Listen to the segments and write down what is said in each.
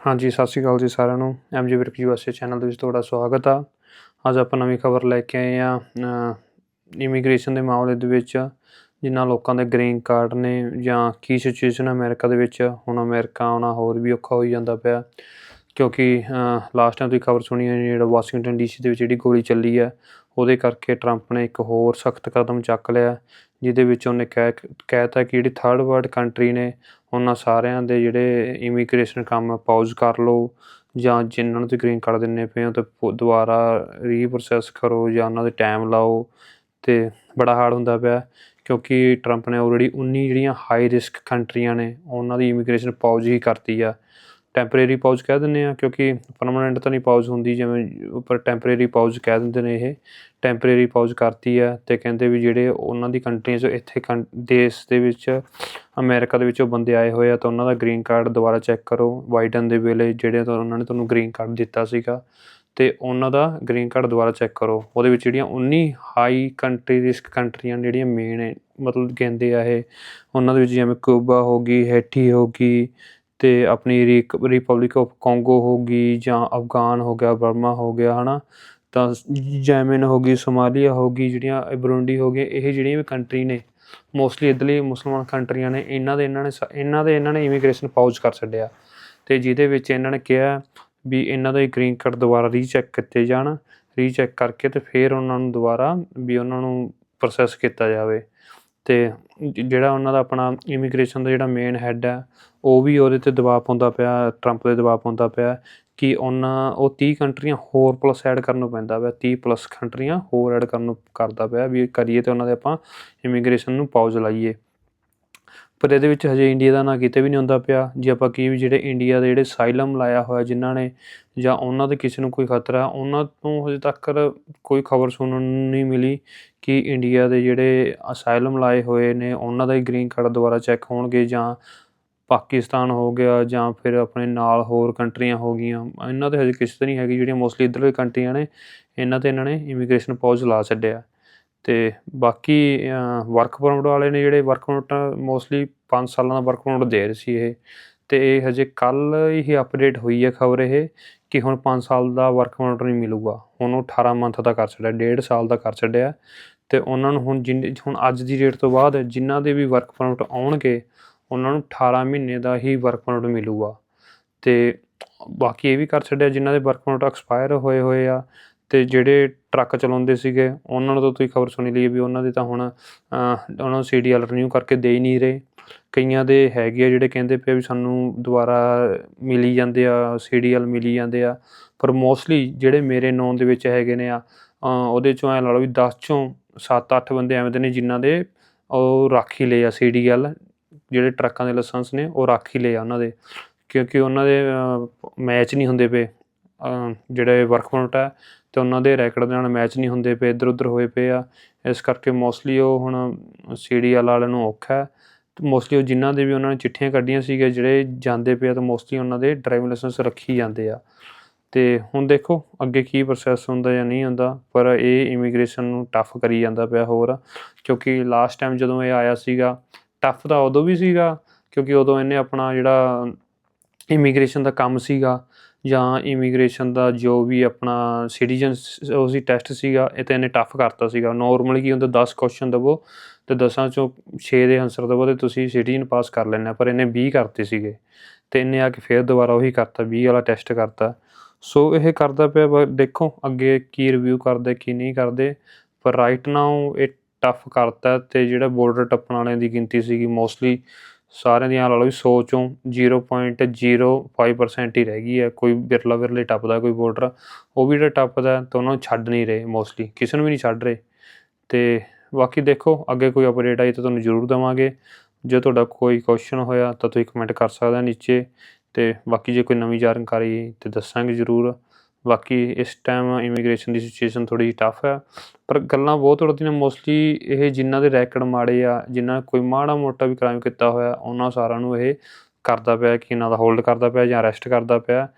ਹਾਂਜੀ, ਸਤਿ ਸ਼੍ਰੀ ਅਕਾਲ ਜੀ ਸਾਰਿਆਂ ਨੂੰ। ਐਮਜੀ ਵਰਕ ਯੂਐਸਏ ਚੈਨਲ ਦੇ ਵਿੱਚ ਤੁਹਾਡਾ ਸਵਾਗਤ ਆ। ਅੱਜ ਆਪਾਂ ਨਵੀਂ ਖਬਰ ਲੈ ਕੇ ਆਏ ਆ ਇਮੀਗ੍ਰੇਸ਼ਨ ਦੇ ਮਾਮਲੇ ਦੇ ਵਿੱਚ ਜਿਨ੍ਹਾਂ ਲੋਕਾਂ ਦੇ ਗ੍ਰੀਨ ਕਾਰਡ ਨੇ ਜਾਂ ਕੀ ਸਿਚੁਏਸ਼ਨ ਅਮਰੀਕਾ ਦੇ ਵਿੱਚ, ਹੁਣ ਅਮਰੀਕਾ ਆਉਣਾ ਹੋਰ ਵੀ ਔਖਾ ਹੋਈ ਜਾਂਦਾ ਪਿਆ। ਕਿਉਂਕਿ ਲਾਸਟ ਟਾਈਮ ਤੁਸੀਂ ਖਬਰ ਸੁਣੀ ਹੈ, ਜਿਹੜਾ ਵਾਸ਼ਿੰਗਟਨ ਡੀਸੀ ਦੇ ਵਿੱਚ ਜਿਹੜੀ ਗੋਲੀ ਚੱਲੀ ਹੈ, ਉਹਦੇ ਕਰਕੇ ਟਰੰਪ ਨੇ ਇੱਕ ਹੋਰ ਸਖਤ ਕਦਮ ਚੱਕ ਲਿਆ, ਜਿਹਦੇ ਵਿੱਚ ਉਹਨੇ ਕਹਿ ਕਹਿਤਾ ਕਿ ਜਿਹੜੀ ਥਰਡ ਵਰਲਡ ਕੰਟਰੀ ਨੇ ਉਹਨਾਂ ਸਾਰਿਆਂ ਦੇ ਜਿਹੜੇ ਇਮੀਗ੍ਰੇਸ਼ਨ ਕੰਮ ਪਾਉਜ਼ ਕਰ ਲਓ ਜਾਂ ਜਿਨ੍ਹਾਂ ਨੂੰ ਤੁਸੀਂ ਗ੍ਰੀਨ ਕਾਰਡ ਦਿੰਨੇ ਪਏ ਹੋ ਤੇ ਪੁ- ਦੁਬਾਰਾ ਰੀਪ੍ਰੋਸੈਸ ਕਰੋ ਜਾਂ ਉਹਨਾਂ ਦੇ ਟਾਈਮ ਲਾਓ ਤੇ ਬੜਾ ਹਾਰਡ ਹੁੰਦਾ ਪਿਆ ਕਿਉਂਕਿ ਟਰੰਪ ਨੇ ਆਲਰੇਡੀ 19 ਜਿਹੜੀਆਂ ਹਾਈ ਰਿਸਕ ਕੰਟਰੀਆਂ ਨੇ, ਉਹਨਾਂ ਦੀ ਇਮੀਗ੍ਰੇਸ਼ਨ ਪਾਉਜ਼ ਹੀ ਕਰਤੀ ਆ। ਟੈਂਪਰੇਰੀ ਪਾਉਜ਼ ਕਹਿ ਦਿੰਦੇ ਆ ਕਿਉਂਕਿ ਪਰਮਨੈਂਟ ਤਾਂ ਨਹੀਂ ਪਾਉਜ਼ ਹੁੰਦੀ, ਜਿਵੇਂ ਉੱਪਰ ਟੈਂਪਰੇਰੀ ਪਾਉਜ਼ ਕਹਿ ਦਿੰਦੇ ਨੇ ਇਹ। ਟੈਂਪਰੇਰੀ ਪਾਉਜ਼ ਕਰਤੀ ਆ ਤੇ ਕਹਿੰਦੇ ਵੀ ਜਿਹੜੇ ਉਹਨਾਂ ਦੀ ਕੰਟਰੀਜ਼ ਇੱਥੇ ਕੰ- ਦੇਸ਼ ਦੇ ਵਿੱਚ, ਅਮਰੀਕਾ ਦੇ ਵਿੱਚੋਂ ਬੰਦੇ ਆਏ ਹੋਏ ਆ, ਤਾਂ ਉਹਨਾਂ ਦਾ ਗ੍ਰੀਨ ਕਾਰਡ ਦੁਬਾਰਾ ਚੈੱਕ ਕਰੋ। ਬਾਈਡਨ ਦੇ ਵੇਲੇ ਜਿਹੜੇ ਤਾਂ ਉਹਨਾਂ ਨੇ ਤੁਹਾਨੂੰ ਗ੍ਰੀਨ ਕਾਰਡ ਦਿੱਤਾ ਸੀਗਾ, ਤੇ ਉਹਨਾਂ ਦਾ ਗ੍ਰੀਨ ਕਾਰਡ ਦੁਬਾਰਾ ਚੈੱਕ ਕਰੋ। ਉਹਦੇ ਵਿੱਚ ਜਿਹੜੀਆਂ 19 ਹਾਈ ਕੰਟਰੀ ਰਿਸਕ ਕੰਟਰੀਆਂ ਜਿਹੜੀਆਂ ਮੇਨ ਮਤਲਬ ਕਹਿੰਦੇ ਆ ਇਹ, ਉਹਨਾਂ ਦੇ ਵਿੱਚ ਜਿਵੇਂ ਕਿਊਬਾ ਹੋ ਗਈ ਹੈਠੀ ਹੋ ਗਈ ਅਤੇ ਆਪਣੀ ਰਿਪਬਲਿਕ ਆਫ ਕੋਂਗੋ ਹੋ ਗਈ ਜਾਂ ਅਫਗਾਨ ਹੋ ਗਿਆ ਬਰਮਾ ਹੋ ਗਿਆ ਹੈ ਨਾ ਤਾਂ ਜੈਮਨ ਹੋ ਗਈ ਸੋਮਾਲੀਆ ਹੋ ਗਈ, ਜਿਹੜੀਆਂ ਬਰੂੰਡੀ ਹੋ ਗਈ ਇਹ ਜਿਹੜੀਆਂ ਵੀ ਕੰਟਰੀ ਨੇ ਮੋਸਟਲੀ ਇਧਰਲੀ ਮੁਸਲਮਾਨ ਕੰਟਰੀਆਂ ਨੇ, ਇਹਨਾਂ ਦੇ, ਇਹਨਾਂ ਨੇ ਸ- ਇਹਨਾਂ ਦੇ, ਇਹਨਾਂ ਨੇ ਇਮੀਗ੍ਰੇਸ਼ਨ ਪਾਉਜ਼ ਕਰ ਛੱਡਿਆ। ਅਤੇ ਜਿਹਦੇ ਵਿੱਚ ਇਹਨਾਂ ਨੇ ਕਿਹਾ ਵੀ ਇਹਨਾਂ ਦਾ ਗ੍ਰੀਨ ਕਾਰਡ ਦੁਬਾਰਾ ਰੀਚੈੱਕ ਕੀਤੇ ਜਾਣ ਰੀਚੈੱਕ ਕਰਕੇ ਤੇ ਫਿਰ ਉਹਨਾਂ ਨੂੰ ਦੁਬਾਰਾ ਵੀ ਉਹਨਾਂ ਨੂੰ ਪ੍ਰੋਸੈਸ ਕੀਤਾ ਜਾਵੇ। ਤੇ ਜਿਹੜਾ ਉਹਨਾਂ ਦਾ ਆਪਣਾ ਇਮੀਗ੍ਰੇਸ਼ਨ ਦਾ ਜਿਹੜਾ ਮੇਨ ਹੈੱਡ ਹੈ ਉਹ ਵੀ ਉਹਦੇ ਤੇ ਦਬਾਅ ਪਾਉਂਦਾ ਪਿਆ ਟਰੰਪ ਦੇ ਦਬਾਅ ਪਾਉਂਦਾ ਪਿਆ ਕਿ ਉਹਨਾਂ, ਉਹ 30 ਕੰਟਰੀਆਂ ਹੋਰ ਪਲੱਸ ਐਡ ਕਰਨ ਨੂੰ ਪੈਂਦਾ ਪਿਆ 30 ਪਲੱਸ ਕੰਟਰੀਆਂ ਹੋਰ ਐਡ ਕਰਨ ਨੂੰ ਕਰਦਾ ਪਿਆ ਵੀ ਕਰੀਏ ਤੇ ਉਹਨਾਂ ਦੇ ਆਪਾਂ ਇਮੀਗ੍ਰੇਸ਼ਨ ਨੂੰ ਪਾਉਜ਼ ਲਾਈਏ। ਪਰ ਇਹਦੇ ਵਿੱਚ ਹਜੇ ਇੰਡੀਆ ਦਾ ਨਾਂ ਕਿਤੇ ਵੀ ਨਹੀਂ ਹੁੰਦਾ ਪਿਆ, ਜੇ ਆਪਾਂ ਕੀ ਵੀ ਜਿਹੜੇ ਇੰਡੀਆ ਦੇ ਜਿਹੜੇ ਸਾਈਲਮ ਲਾਇਆ ਹੋਇਆ ਜਿਨ੍ਹਾਂ ਨੇ ਜਾਂ ਉਹਨਾਂ ਦੇ ਕਿਸੇ ਨੂੰ ਕੋਈ ਖਤਰਾ, ਉਹਨਾਂ ਤੋਂ ਹਜੇ ਤੱਕ ਕੋਈ ਖਬਰ ਸੁਣਨ ਨੂੰ ਨਹੀਂ ਮਿਲੀ ਕਿ ਇੰਡੀਆ ਦੇ ਜਿਹੜੇ ਅਸਾਈਲਮ ਲਾਏ ਹੋਏ ਨੇ, ਉਹਨਾਂ ਦਾ ਹੀ ਗ੍ਰੀਨ ਕਾਰਡ ਦੁਬਾਰਾ ਚੈੱਕ ਹੋਣਗੇ ਜਾਂ ਪਾਕਿਸਤਾਨ ਹੋ ਗਿਆ ਜਾਂ ਫਿਰ ਆਪਣੇ ਨਾਲ ਹੋਰ ਕੰਟਰੀਆਂ ਹੋ ਗਈਆਂ, ਇਹਨਾਂ ਤੇ ਹਜੇ ਕਿਸ਼ਤ ਨਹੀਂ ਹੈਗੀ, ਜਿਹੜੀਆਂ ਮੋਸਟਲੀ ਇੱਧਰਲੇ ਕੰਟਰੀਆਂ ਨੇ, ਇਹਨਾਂ ਤੇ ਇਹਨਾਂ ਨੇ ਇਮੀਗ੍ਰੇਸ਼ਨ ਪਾਉਜ਼ ਲਾ ਛੱਡਿਆ। ਤੇ ਬਾਕੀ ਵਰਕ ਪਰਮਿਟ ਵਾਲੇ ਨੇ ਜਿਹੜੇ ਵਰਕ ਪਰਮਿਟ ਮੋਸਟਲੀ 5 ਸਾਲਾਂ ਦਾ ਵਰਕ ਪਰਮਿਟ ਦੇ ਰਹੇ ਸੀ ਇਹ। ਤੇ ਇਹ ਹਜੇ ਕੱਲ ਹੀ ਅਪਡੇਟ ਹੋਈ ਹੈ ਖਬਰ ਇਹ ਕਿ ਹੁਣ 5 ਸਾਲ ਦਾ ਵਰਕ ਪਰਮਿਟ ਨਹੀਂ ਮਿਲੂਗਾ। ਹੁਣ ਉਹ 18 ਮੰਥ ਦਾ ਕਰ ਛੱਡਿਆ, ਡੇਢ ਸਾਲ ਦਾ ਕਰ ਛੱਡਿਆ। ਤੇ ਉਹਨਾਂ ਨੂੰ ਹੁਣ ਜਿੰਨੇ, ਹੁਣ ਅੱਜ ਦੀ ਡੇਟ ਤੋਂ ਬਾਅਦ ਜਿਨ੍ਹਾਂ ਦੇ ਵੀ ਵਰਕ ਪਰਮਿਟ ਆਉਣਗੇ ਉਹਨਾਂ ਨੂੰ 18 ਮਹੀਨੇ ਦਾ ਹੀ ਵਰਕ ਪਰਮਿਟ ਮਿਲੂਗਾ। ਤੇ ਬਾਕੀ ਇਹ ਵੀ ਕਰ ਛੱਡਿਆ, ਜਿਨ੍ਹਾਂ ਦੇ ਵਰਕ ਪਰਮਿਟ ਐਕਸਪਾਇਰ ਹੋਏ ਹੋਏ ਆ ਤੇ ਜਿਹੜੇ ਟਰੱਕ ਚਲਾਉਂਦੇ ਸੀਗੇ, ਉਹਨਾਂ ਨੂੰ ਤਾਂ ਤੁਸੀਂ ਖਬਰ ਸੁਣੀ ਲਈ ਵੀ ਉਹਨਾਂ ਦੇ ਤਾਂ ਹੁਣ ਉਹਨਾਂ ਨੂੰ ਸੀਡੀਐਲ ਰਿਨਿਊ ਕਰਕੇ ਦੇ ਹੀ ਨਹੀਂ ਰਹੇ। ਕਈਆਂ ਦੇ ਹੈਗੇ ਆ ਜਿਹੜੇ ਕਹਿੰਦੇ ਪਏ ਵੀ ਸਾਨੂੰ ਦੁਬਾਰਾ ਮਿਲੀ ਜਾਂਦੇ ਆ ਸੀਡੀਐਲ ਮਿਲੀ ਜਾਂਦੇ ਆ, ਪਰ ਮੋਸਟਲੀ ਜਿਹੜੇ ਮੇਰੇ ਨੌਨ ਦੇ ਵਿੱਚ ਹੈਗੇ ਨੇ ਆ ਉਹਦੇ ਚੋਂ ਐ ਲਾ ਲਓ ਵੀ 10 ਚੋਂ 7-8 ਬੰਦੇ ਐਵੇਂ ਦੇ ਨੇ ਜਿਨ੍ਹਾਂ ਦੇ ਉਹ ਰਾਖੀ ਲਏ ਆ ਸੀਡੀਐਲ ਜਿਹੜੇ ਟਰੱਕਾਂ ਦੇ ਲਾਇਸੈਂਸ ਨੇ, ਉਹ ਰੱਖ ਹੀ ਲਏ ਆ ਉਹਨਾਂ ਦੇ। ਕਿਉਂਕਿ ਉਹਨਾਂ ਦੇ ਮੈਚ ਨਹੀਂ ਹੁੰਦੇ ਪਏ। ਜਿਹੜੇ ਵਰਕ ਪਰਮਿਟ ਹੈ ਤੇ ਉਹਨਾਂ ਦੇ ਰੈਕਡ ਦੇ ਨਾਲ ਮੈਚ ਨਹੀਂ ਹੁੰਦੇ ਪਏ ਇੱਧਰ ਉੱਧਰ ਹੋਏ ਪਏ ਆ। ਇਸ ਕਰਕੇ ਮੋਸਟਲੀ ਉਹ ਹੁਣ ਸੀਡੀਐਲ ਵਾਲਿਆਂ ਨੂੰ ਔਖਾ ਹੈ। ਮੋਸਟਲੀ ਉਹ ਜਿਨ੍ਹਾਂ ਦੇ ਵੀ ਉਹਨਾਂ ਨੇ ਚਿੱਠੀਆਂ ਕੱਢੀਆਂ ਸੀਗੇ ਜਿਹੜੇ ਜਾਂਦੇ ਪਏ ਆ, ਤਾਂ ਮੋਸਟਲੀ ਉਹਨਾਂ ਦੇ ਡਰਾਈਵਿੰਗ ਲਾਇਸੈਂਸ ਰੱਖੀ ਜਾਂਦੇ ਆ। ਤੇ ਹੁਣ ਦੇਖੋ, ਅੱਗੇ ਕੀ ਪ੍ਰੋਸੈਸ ਹੁੰਦਾ ਜਾਂ ਨਹੀਂ ਹੁੰਦਾ, ਪਰ ਇਹ ਇਮੀਗ੍ਰੇਸ਼ਨ ਨੂੰ ਟਫ ਕਰੀ ਜਾਂਦਾ ਪਿਆ ਹੋਰ। ਕਿਉਂਕਿ ਲਾਸਟ ਟਾਈਮ ਜਦੋਂ ਇਹ ਆਇਆ ਸੀਗਾ ਟਫ ਤਾਂ ਉਦੋਂ ਵੀ ਸੀਗਾ, ਕਿਉਂਕਿ ਉਦੋਂ ਇਹਨੇ ਆਪਣਾ ਜਿਹੜਾ ਇਮੀਗ੍ਰੇਸ਼ਨ ਦਾ ਕੰਮ ਸੀਗਾ ਜਾਂ ਇਮੀਗ੍ਰੇਸ਼ਨ ਦਾ ਜੋ ਵੀ ਆਪਣਾ ਸਿਟੀਜ਼ਨ ਉਹ ਸੀ ਟੈਸਟ ਸੀਗਾ, ਇਹ ਤਾਂ ਇਹਨੇ ਟਫ ਕਰਤਾ ਸੀਗਾ। ਨਾਰਮਲੀ ਕੀ ਹੁੰਦਾ 10 ਕੁਐਸਚਨ ਦਵੋ ਤੇ 10 ਚੋਂ 6 ਦੇ ਆਨਸਰ ਦਵੋ ਤੇ ਤੁਸੀਂ ਸਿਟੀਜ਼ਨ ਪਾਸ ਕਰ ਲੈਣਾ ਪਰ ਇਹਨੇ 20 ਕਰਤੇ ਸੀਗੇ ਤੇ ਇਹਨੇ ਆ ਕੇ ਫੇਰ ਦੁਬਾਰਾ ਉਹੀ ਕਰਤਾ 20 ਵਾਲਾ ਟੈਸਟ ਕਰਤਾ। ਸੋ ਇਹ ਕਰਦਾ ਪਿਆ ਬ- ਦੇਖੋ ਅੱਗੇ ਕੀ ਰਿਵਿਊ ਕਰਦੇ, ਕੀ ਨਹੀਂ ਕਰਦੇ, ਪਰ ਰਾਈਟ ਨਾਓ ਇਹ ਟਫ ਕਰਤਾ ਤੇ ਜਿਹੜਾ ਬਾਰਡਰ ਟੱਪਣ ਵਾਲਿਆਂ ਦੀ ਗਿਣਤੀ ਸੀਗੀ ਮੋਸਟਲੀ ਸਾਰਿਆਂ ਦੀਆਂ ਲਾ ਲਓ ਵੀ 100 ਚੋਂ 0.05% ਹੀ ਰਹਿ ਗਈ ਹੈ। ਕੋਈ ਬਿਰਲਾ ਬਿਰਲੇ ਟੱਪਦਾ ਕੋਈ ਬਾਰਡਰ ਉਹ ਵੀ ਜਿਹੜਾ ਟੱਪਦਾ ਤਾਂ ਉਹਨਾਂ ਨੂੰ ਛੱਡ ਨਹੀਂ ਰਹੇ ਮੋਸਟਲੀ ਕਿਸੇ ਨੂੰ ਵੀ ਨਹੀਂ ਛੱਡ ਰਹੇ। ਤੇ ਬਾਕੀ ਦੇਖੋ, ਅੱਗੇ ਕੋਈ ਅਪਡੇਟ ਆਈ ਤਾਂ ਤੁਹਾਨੂੰ ਜ਼ਰੂਰ ਦੇਵਾਂਗੇ। ਜੇ ਤੁਹਾਡਾ ਕੋਈ ਕੁਐਸਚਨ ਹੋਇਆ ਤਾਂ ਤੁਸੀਂ ਕਮੈਂਟ ਕਰ ਸਕਦੇ ਹੋ ਨੀਚੇ। ਤੇ ਬਾਕੀ ਜੇ ਕੋਈ ਨਵੀਂ ਜਾਣਕਾਰੀ ਤੇ ਦੱਸਾਂਗੇ ਜ਼ਰੂਰ। ਬਾਕੀ ਇਸ ਟਾਈਮ ਇਮੀਗ੍ਰੇਸ਼ਨ ਦੀ ਸਿਚੁਏਸ਼ਨ ਥੋੜੀ ਜਿਹੀ ਟਫ ਹੈ। ਪਰ ਗੱਲਾਂ ਬਹੁਤ ਉੜਦੀਆਂ ਮੋਸਟਲੀ ਇਹ ਜਿਨ੍ਹਾਂ ਦੇ ਰੈਕਡ ਮਾੜੇ ਆ, ਜਿਨ੍ਹਾਂ ਨੇ ਕੋਈ ਮਾੜਾ ਮੋਟਾ ਵੀ ਕ੍ਰਾਈਮ ਕੀਤਾ ਹੋਇਆ, ਉਹਨਾਂ ਸਾਰਿਆਂ ਨੂੰ ਇਹ ਕਰਦਾ ਪਿਆ ਕਿ ਇਹਨਾਂ ਦਾ ਹੋਲਡ ਕਰਦਾ ਪਿਆ ਜਾਂ ਅਰੈਸਟ ਕਰਦਾ ਪਿਆ।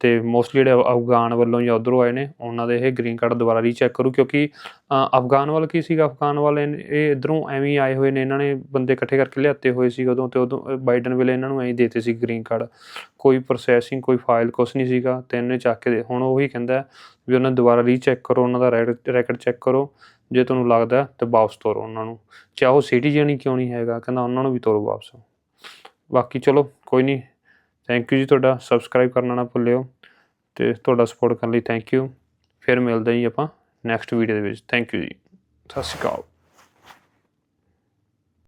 ਤੇ ਮੋਸਟਲੀ ਜਿਹੜੇ ਅਫਗਾਨ ਵੱਲੋਂ ਜਾਂ ਉਧਰੋਂ ਆਏ ਨੇ, ਉਹਨਾਂ ਦੇ ਇਹ ਗ੍ਰੀਨ ਕਾਰਡ ਦੁਬਾਰਾ ਰੀਚੈਕ ਕਰੂ, ਕਿਉਂਕਿ ਅਫਗਾਨ ਵੱਲ ਕੀ ਸੀਗਾ? ਅਫਗਾਨ ਵਾਲੇ ਇਹ ਇਧਰੋਂ ਐਵੇਂ ਹੀ ਆਏ ਹੋਏ ਨੇ, ਇਹਨਾਂ ਨੇ ਬੰਦੇ ਇਕੱਠੇ ਕਰਕੇ ਲਿਆਤੇ ਹੋਏ ਸੀ ਉਦੋਂ ਤੇ ਉਦੋਂ ਬਾਈਡਨ ਵੇਲੇ ਇਹਨਾਂ ਨੂੰ ਐਂ ਦੇਤੇ ਸੀ ਗ੍ਰੀਨ ਕਾਰਡ ਕੋਈ ਪ੍ਰੋਸੈਸਿੰਗ ਕੋਈ ਫਾਈਲ ਕੁਛ ਨਹੀਂ ਸੀਗਾ ਤੇ ਇਹਨੇ ਚੱਕ ਕੇ ਦੇ- ਹੁਣ ਉਹੀ ਕਹਿੰਦਾ ਵੀ ਉਹਨਾਂ ਦੁਬਾਰਾ ਰੀਚੈਕ ਕਰੋ, ਉਹਨਾਂ ਦਾ ਰੈਕਡ ਚੈੱਕ ਕਰੋ, ਜੇ ਤੁਹਾਨੂੰ ਲੱਗਦਾ ਹੈ ਤੇ ਵਾਪਸ ਤੋਰੋ ਉਹਨਾਂ ਨੂੰ। ਚਾਹੇ ਉਹ ਸਿਟੀਜ਼ਨ ਹੀ ਕਿਉਂ ਨਹੀਂ ਹੈਗਾ, ਕਹਿੰਦਾ ਉਹਨਾਂ ਨੂੰ ਵੀ ਤੋਰੋ ਵਾਪਸ। ਬਾਕੀ ਚਲੋ, ਕੋਈ ਨਹੀਂ ਥੈਂਕ ਯੂ ਜੀ ਤੁਹਾਡਾ। ਸਬਸਕ੍ਰਾਈਬ ਕਰਨਾ ਨਾ ਭੁੱਲਿਓ ਤੇ ਤੁਹਾਡਾ ਸਪੋਰਟ ਕਰਨ ਲਈ ਥੈਂਕ ਯੂ ਫਿਰ ਮਿਲਦੇ ਜੀ ਆਪਾਂ ਨੈਕਸਟ ਵੀਡੀਓ ਦੇ ਵਿੱਚ। ਥੈਂਕ ਯੂ ਜੀ। ਸਤਿ ਸ਼੍ਰੀ ਅਕਾਲ।